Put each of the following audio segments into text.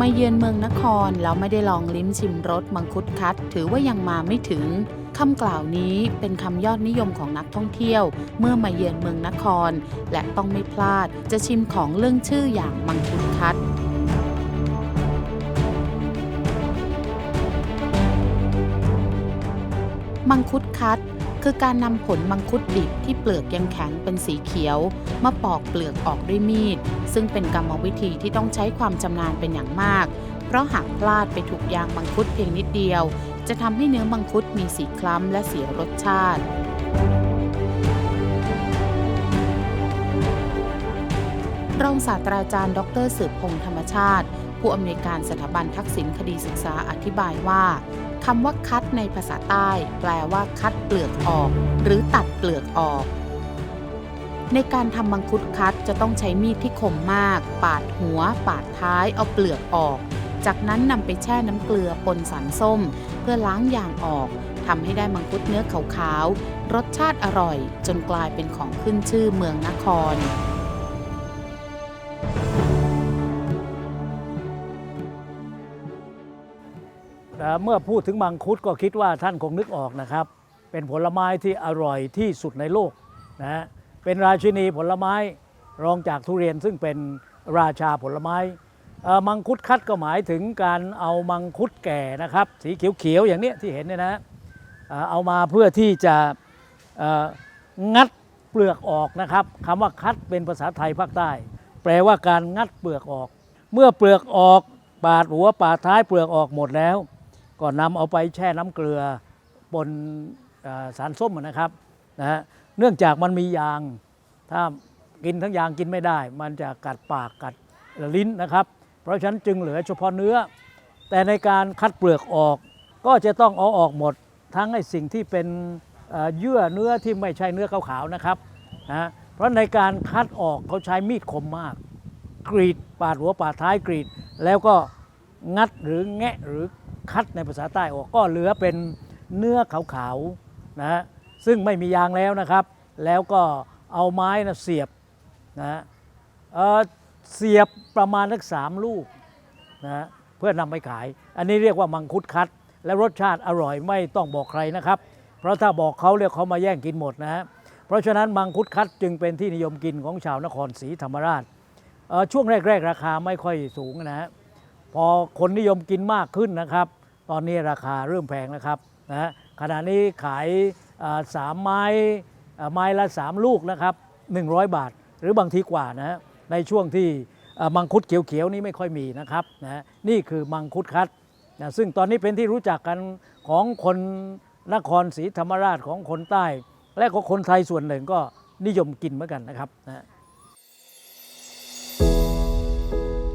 มาเยือนเมืองนครแล้วไม่ได้ลองลิ้มชิมรสมังคุดคัด ถือว่ายังมาไม่ถึงคำกล่าวนี้เป็นคำยอดนิยมของนักท่องเที่ยว เมื่อมาเยือนเมืองนคร และต้องไม่พลาดจะชิมของเรื่องชื่ออย่างมังคุดคัดมังคุดคัด คือการนำผลมังคุดดิบที่เปลือกยังแข็งเป็นสีเขียว มาปอกเปลือกออกด้วยมีด ซึ่งเป็นกรรมวิธีที่ต้องใช้ความชำนาญเป็นอย่างมาก เพราะหากพลาดไปถูกยางมังคุดเพียงนิดเดียว จะทำให้เนื้อมังคุดมีสีคล้ำและเสียรสชาติรองศาสตราจารย์ ดรสืบพงษ์ธรรมชาติ ผู้อำนวยการสถาบันทักษิณคดีศึกษาอธิบายว่าคำว่าคัดในภาษาใต้ แปลว่าคัดเปลือกออก หรือตัดเปลือกออก ในการทำมังคุดคัดจะต้องใช้มีดที่คมมาก ปาดหัว ปาดท้ายเอาเปลือกออก จากนั้นนำไปแช่น้ำเกลือปนสารส้ม เพื่อล้างยางออกทำให้ได้มังคุดเนื้อขาวๆรสชาติอร่อย จนกลายเป็นของขึ้นชื่อเมืองนคร เมื่อพูดถึงมังคุดก็คิดว่าท่านคงนึกออกนะครับ เป็นผลไม้ที่อร่อยที่สุดในโลกนะฮะเป็นราชินีผลไม้รองจากทุเรียนซึ่งเป็นราชาผลไม้มังคุดคัดก็หมายถึงการเอามังคุดแก่นะครับ สีเขียวๆอย่างนี้ที่เห็นเนี่ยนะเอ่อเอามาเพื่อที่จะงัดเปลือกออกนะครับคำว่าคัดเป็นภาษาไทยภาคใต้ แปลว่าการงัดเปลือกออก เมื่อเปลือกออกปาดหัวปาดท้ายเปลือกออกหมดแล้ว ก็นำเอาไปแช่น้ำเกลือบนสารส้มนะครับนะฮะเนื่องจากมันมียาง ถ้ากินทั้งยางกินไม่ได้ มันจะกัดปากกัดลิ้นนะครับ เพราะฉะนั้นจึงเหลือเฉพาะเนื้อ แต่ในการคัดเปลือกออก ก็จะต้องเอาออกหมด ทั้งไอ้สิ่งที่เป็นเอ่อเยื่อเนื้อที่ไม่ใช่เนื้อขาวๆนะครับนะเพราะในการคัดออกเขาใช้มีดคมมาก กรีดปาดหัวปาดท้ายกรีด แล้วก็งัดหรือแงะหรือ คัดในภาษาใต้ออกก็เหลือเป็นเนื้อขาวๆนะฮะซึ่งไม่มียางแล้วนะครับ แล้วก็เอาไม้นะเสียบนะฮะเอ่อเสียบประมาณสักสามลูกนะฮะเพื่อนำไปขาย อันนี้เรียกว่ามังคุดคัด และรสชาติอร่อยไม่ต้องบอกใครนะครับ เพราะถ้าบอกเขาเรียกเขามาแย่งกินหมดนะฮะเพราะฉะนั้นมังคุดคัดจึงเป็นที่นิยมกินของชาวนครศรีธรรมราชช่วงแรก ๆ ราคาไม่ค่อยสูงนะฮะพอคนนิยมกินมากขึ้นนะครับ ตอนนี้ราคาเริ่มแพงแล้วครับนะขณะนี้ขายสามไม้ไม้ละ 3 ลูกนะครับ 100 บาท หรือบางทีกว่านะในช่วงที่มังคุดเขียวๆนี้ไม่ค่อยมีนะครับนะนี่คือมังคุดคัดนะซึ่งตอนนี้เป็นที่รู้จักกันของคนนครศรีธรรมราชของคนใต้ และก็คนไทยส่วนหนึ่งก็นิยมกินเหมือนกันนะครับนะ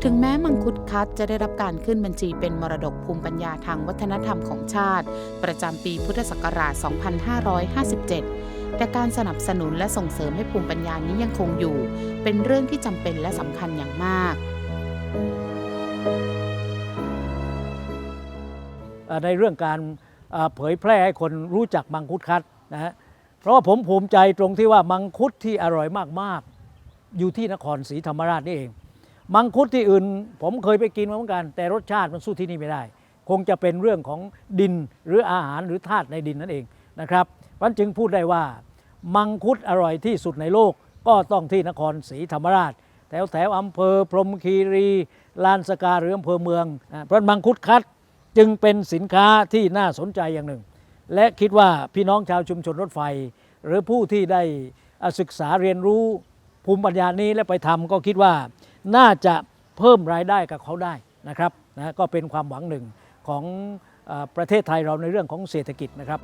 ถึงแม้มังคุดคัดจะได้รับการขึ้นบัญชีเป็นมรดกภูมิปัญญาทางวัฒนธรรมของชาติ ประจำปีพุทธศักราช 2557 แต่การสนับสนุนและส่งเสริมให้ภูมิปัญญานี้ยังคงอยู่ เป็นเรื่องที่จำเป็นและสำคัญอย่างมาก ในเรื่องการเอ่อเผยแพร่ให้คนรู้จักมังคุดคัดนะฮะเพราะว่าผมภูมิใจตรงที่ว่ามังคุดที่อร่อยมากๆ อยู่ที่นครศรีธรรมราชนี่เอง มังคุดที่อื่น ผมเคยไปกินมาเหมือนกัน แต่รสชาติมันสู้ที่นี่ไม่ได้ คงจะเป็นเรื่องของดินหรืออาหารหรือธาตุในดินนั่นเองนะครับมันจึงพูดได้ว่า มังคุดอร่อยที่สุดในโลก ก็ต้องที่นครศรีธรรมราช แถวแถวอำเภอพรมคีรีลานสกาหรืออำเภอเมืองเพราะมังคุดคัดจึงเป็นสินค้าที่น่าสนใจอย่างหนึ่ง และคิดว่าพี่น้องชาวชุมชนรถไฟ หรือผู้ที่ได้ศึกษาเรียนรู้ภูมิปัญญานี้และไปทำก็คิดว่า น่าจะเพิ่มรายได้กับเขาได้นะครับนะก็เป็นความหวังหนึ่งของอประเทศไทยเราในเรื่องของเศรษฐกิจนะครับ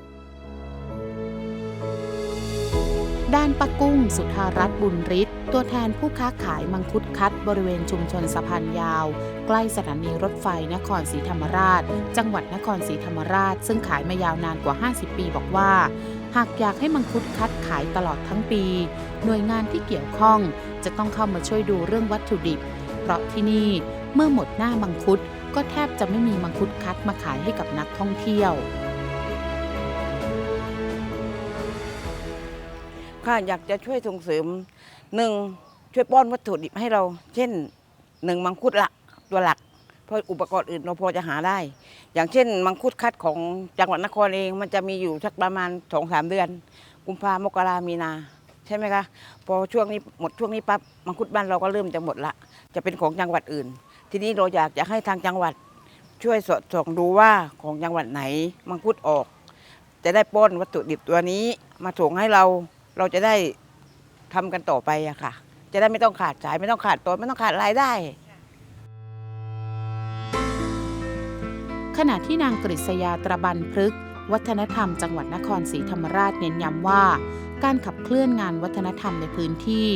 ด้านปักกุ้งสุธารัตน์บุญฤทธิ์ตัวแทนผู้ค้าขายมังคุดคัดบริเวณชุมชนสะพานยาว ใกล้สถานีรถไฟนครศรีธรรมราช จังหวัดนครศรีธรรมราช ซึ่งขายมายาวนานกว่า 50 ปีบอกว่า หากอยากให้มังคุดคัดขายตลอดทั้งปี หน่วยงานที่เกี่ยวข้องจะต้องเข้ามาช่วยดูเรื่องวัตถุดิบ เพราะที่นี่เมื่อหมดหน้ามังคุดก็แทบจะไม่มีมังคุดคัดมาขายให้กับนักท่องเที่ยวค่ะอยากจะช่วยส่งเสริมหนึ่งช่วยป้อนวัตถุดิบให้เรา เช่นหนึ่งมังคุดละตัวหลัก เพราะอุปกรณ์อื่นเราพอจะหาได้ อย่างเช่น มังคุดคัดของจังหวัดนครเองมันจะมีอยู่สักประมาณสองสามเดือน กุมภามกรามีนา ใช่ไหมคะพอช่วงนี้หมดช่วงนี้ปั๊บมังคุดบ้านเราก็เริ่มจะหมดละ จะเป็นของจังหวัดอื่น ทีนี้เราอยากจะให้ทางจังหวัด ช่วยสอดส่องดูว่าของจังหวัดไหน มังคุดออก จะได้ป้อนวัตถุดิบตัวนี้ มาส่งให้เราเราจะได้ทำกันต่อไปอะค่ะ จะได้ไม่ต้องขาดสายไม่ต้องขาดตัวไม่ต้องขาดรายได้ ขณะที่นางกฤษยาตรบันพฤกษ์วัฒนธรรมจังหวัดนครศรีธรรมราชเน้นย้ำว่า การขับเคลื่อนงานวัฒนธรรมในพื้นที่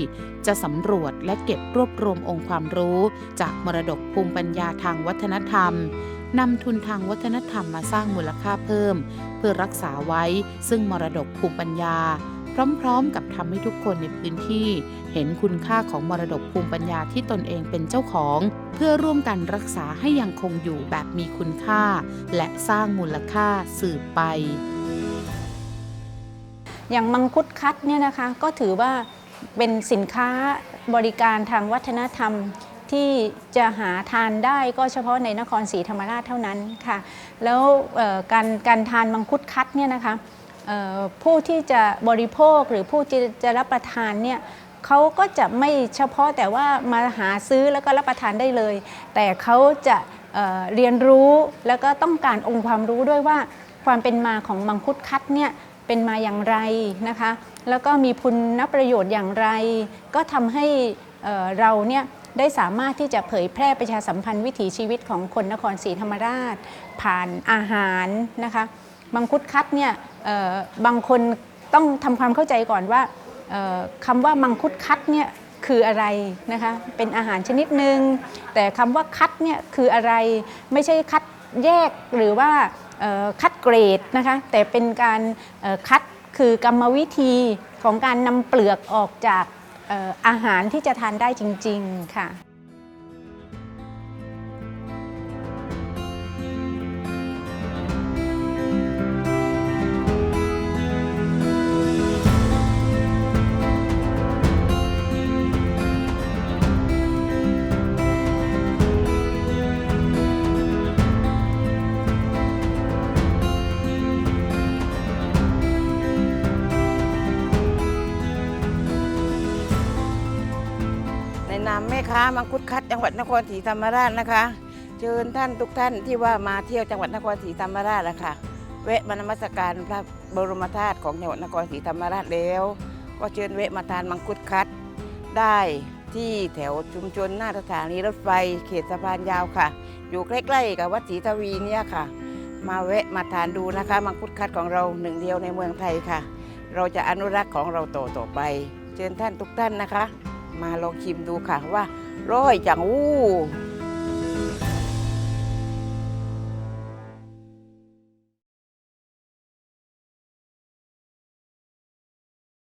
จะสำรวจและเก็บรวบรวมองค์ความรู้ จากมรดกภูมิปัญญาทางวัฒนธรรมนำทุนทางวัฒนธรรมมาสร้างมูลค่าเพิ่ม เพื่อรักษาไว้ซึ่งมรดกภูมิปัญญา พร้อมๆ กับทำให้ทุกคนในพื้นที่ เห็นคุณค่าของมรดกภูมิปัญญาที่ตนเองเป็นเจ้าของ เพื่อร่วมกันรักษาให้ยังคงอยู่แบบมีคุณค่า และสร้างมูลค่าสืบไป อย่างมังคุดคัดเนี่ยนะคะก็ถือว่าเป็นสินค้าบริการทางวัฒนธรรมที่จะหาทานได้ก็เฉพาะในนครศรีธรรมราชเท่านั้นค่ะ แล้วการการทานมังคุดคัดเนี่ยนะคะ ผู้ที่จะบริโภคหรือผู้ที่จะรับประทานเนี่ยเขาก็จะไม่เฉพาะแต่ว่ามาหาซื้อแล้วก็รับประทานได้เลย แต่เขาจะเเรียนรู้แล้วก็ต้องการองค์ความรู้ด้วยว่าความเป็นมาของมังคุดคัดเนี่ยเป็นมาอย่างไรนะคะ แล้วก็มีคุณประโยชน์อย่างไร ก็ทำให้เราเนี่ยได้สามารถที่จะเผยแพร่ประชาสัมพันธ์วิถีชีวิตของคนนครศรีธรรมราช ผ่านอาหารนะคะ มังคุดคัดเนี่ยบางคนต้องทำความเข้าใจก่อนว่าเอ่อคำว่ามังคุดคัดเนี่ยคืออะไรนะคะเป็นอาหารชนิดหนึ่งแต่คำว่าคัดเนี่ยคืออะไรไม่ใช่คัดแยกหรือว่าคัดเกรดนะคะแต่เป็นการคัดคือกรรมวิธีของการนำเปลือกออกจากอาหารที่จะทานได้จริง ๆ ค่ะามังคุดคัดจังหวัดนครศรีธรรมราชนะคะ เชิญท่านทุกท่านที่ว่ามาเที่ยวจังหวัดนครศรีธรรมราชนะคะแวะมานมัสการพระบรมธาตุของจังหวัดนครศรีธรรมราชแล้ว ก็เชิญแวะมาทานมังคุดคัดได้ที่แถวชุมชนหน้าสถานีรถไฟเขตสะพานยาวค่ะ อยู่ใกล้ๆกับวัดศรีทวีเนี่ยค่ะ มาแวะมาทานดูนะคะ มังคุดคัดของเราหนึ่งเดียวในเมืองไทยค่ะ เราจะอนุรักษ์ของเราต่อต่อไป เชิญท่านทุกท่านนะคะ มาลองชิมดูค่ะว่า ร้อยจังอู้